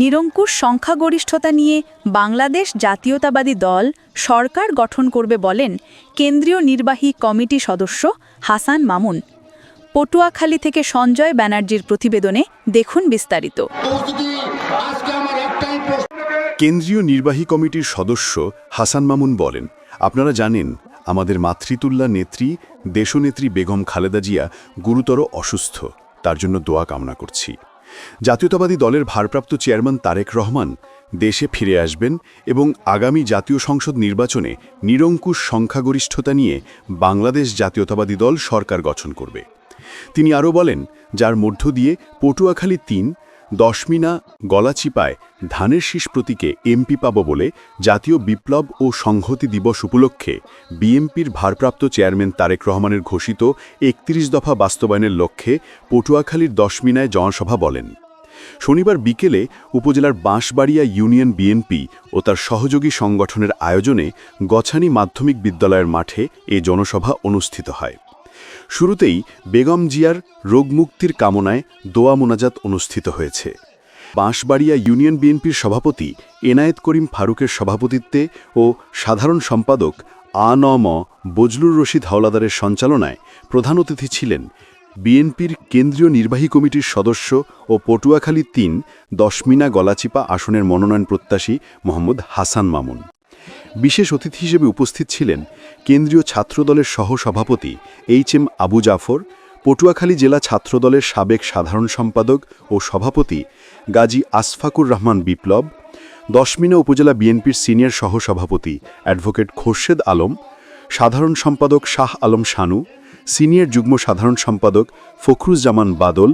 নিরঙ্কুশ সংখ্যাগরিষ্ঠতা নিয়ে বাংলাদেশ জাতীয়তাবাদী দল সরকার গঠন করবে বলেন কেন্দ্রীয় নির্বাহী কমিটি সদস্য হাসান মামুন। পটুয়াখালী থেকে সঞ্জয় ব্যানার্জির প্রতিবেদনে দেখুন বিস্তারিত। কেন্দ্রীয় নির্বাহী কমিটির সদস্য হাসান মামুন বলেন, আপনারা জানেন, আমাদের মাতৃতুল্লা নেত্রী, দেশনেত্রী বেগম খালেদা জিয়া গুরুতর অসুস্থ। তার জন্য দোয়া কামনা করছি। জাতীয়তাবাদী দলের ভারপ্রাপ্ত চেয়ারম্যান তারেক রহমান দেশে ফিরে আসবেন এবং আগামী জাতীয় সংসদ নির্বাচনে নিরঙ্কুশ সংখ্যাগরিষ্ঠতা নিয়ে বাংলাদেশ জাতীয়তাবাদী দল সরকার গঠন করবে। তিনি আরও বলেন, যার মধ্য দিয়ে পটুয়াখালী তিন দশমিনা গলাচিপায় ধানের শীষ প্রতীকে এমপি পাব বলে জাতীয় বিপ্লব ও সংহতি দিবস উপলক্ষে বিএমপির ভারপ্রাপ্ত চেয়ারম্যান তারেক রহমানের ঘোষিত একত্রিশ দফা বাস্তবায়নের লক্ষ্যে পটুয়াখালীর দশমিনায় জনসভা বলেন। শনিবার বিকেলে উপজেলার বাঁশবাড়িয়া ইউনিয়ন বিএনপি ও তার সহযোগী সংগঠনের আয়োজনে গছানি মাধ্যমিক বিদ্যালয়ের মাঠে এ জনসভা অনুষ্ঠিত হয়। শুরুতেই বেগম জিয়ার রোগমুক্তির কামনায় দোয়া মোনাজাত অনুষ্ঠিত হয়েছে। বাঁশবাড়িয়া ইউনিয়ন বিএনপির সভাপতি এনায়েত করিম ফারুকের সভাপতিত্বে ও সাধারণ সম্পাদক আ ন ম বজলুর রশিদ হাওলাদারের সঞ্চালনায় প্রধান অতিথি ছিলেন বিএনপির কেন্দ্রীয় নির্বাহী কমিটির সদস্য ও পটুয়াখালী তিন দশমিনা গলাচিপা আসনের মনোনয়ন প্রত্যাশী মোহাম্মদ হাসান মামুন। বিশেষ অতিথি হিসেবে উপস্থিত ছিলেন কেন্দ্রীয় ছাত্রদলের সহসভাপতি এইচ এম আবু জাফর, পটুয়াখালী জেলা ছাত্রদলের সাবেক সাধারণ সম্পাদক ও সভাপতি গাজী আসফাকুর রহমান বিপ্লব, দশমিনা উপজেলা বিএনপির সিনিয়র সহসভাপতি অ্যাডভোকেট খোরশেদ আলম, সাধারণ সম্পাদক শাহ আলম শানু, সিনিয়র যুগ্ম সাধারণ সম্পাদক ফখরুজ্জামান বাদল,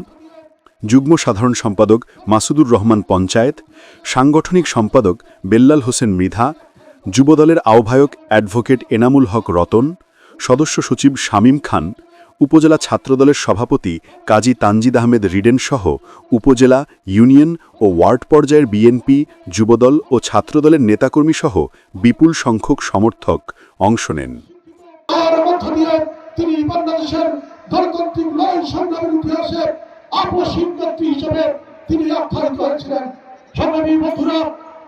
যুগ্ম সাধারণ সম্পাদক মাসুদুর রহমান পঞ্চায়েত, সাংগঠনিক সম্পাদক বেল্লাল হোসেন মৃধা যুবদলের আহ্বায়ক অ্যাডভোকেট এনামুল হক রতন, সদস্য সচিব শামীম খান, উপজেলা ছাত্রদলের সভাপতি কাজী তানজিদ আহমেদ রিডেন সহ উপজেলা, ইউনিয়ন ও ওয়ার্ড পর্যায়ের বিএনপি, যুবদল ও ছাত্রদলের নেতাকর্মী সহ বিপুল সংখ্যক সমর্থক অংশ নেন। তিনি তিনি আখ্যায়িত হয়েছিলেন। সংগ্রামী বন্ধুরা,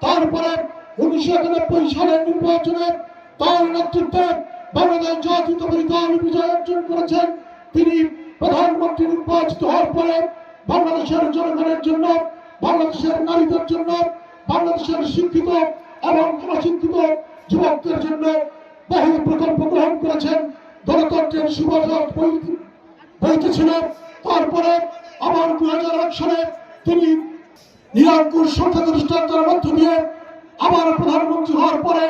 তারপরে উনিশশো নেতৃত্বে বাংলাদেশ অর্জন করেছেন। তিনি বাংলাদেশের জন্য, বাংলাদেশের নারীদের জন্য, বাংলাদেশের শিক্ষিত এবং অশিক্ষিত যুবকদের জন্য বহু প্রকল্প গ্রহণ করেছেন। গণতন্ত্রের বইতেছিল তারপরে আবার দুই হাজার এক সালে তিনি নিরঙ্কুশ সংখ্যাগরিষ্ঠতার মধ্য দিয়ে আবার প্রধানমন্ত্রী হওয়ার পরে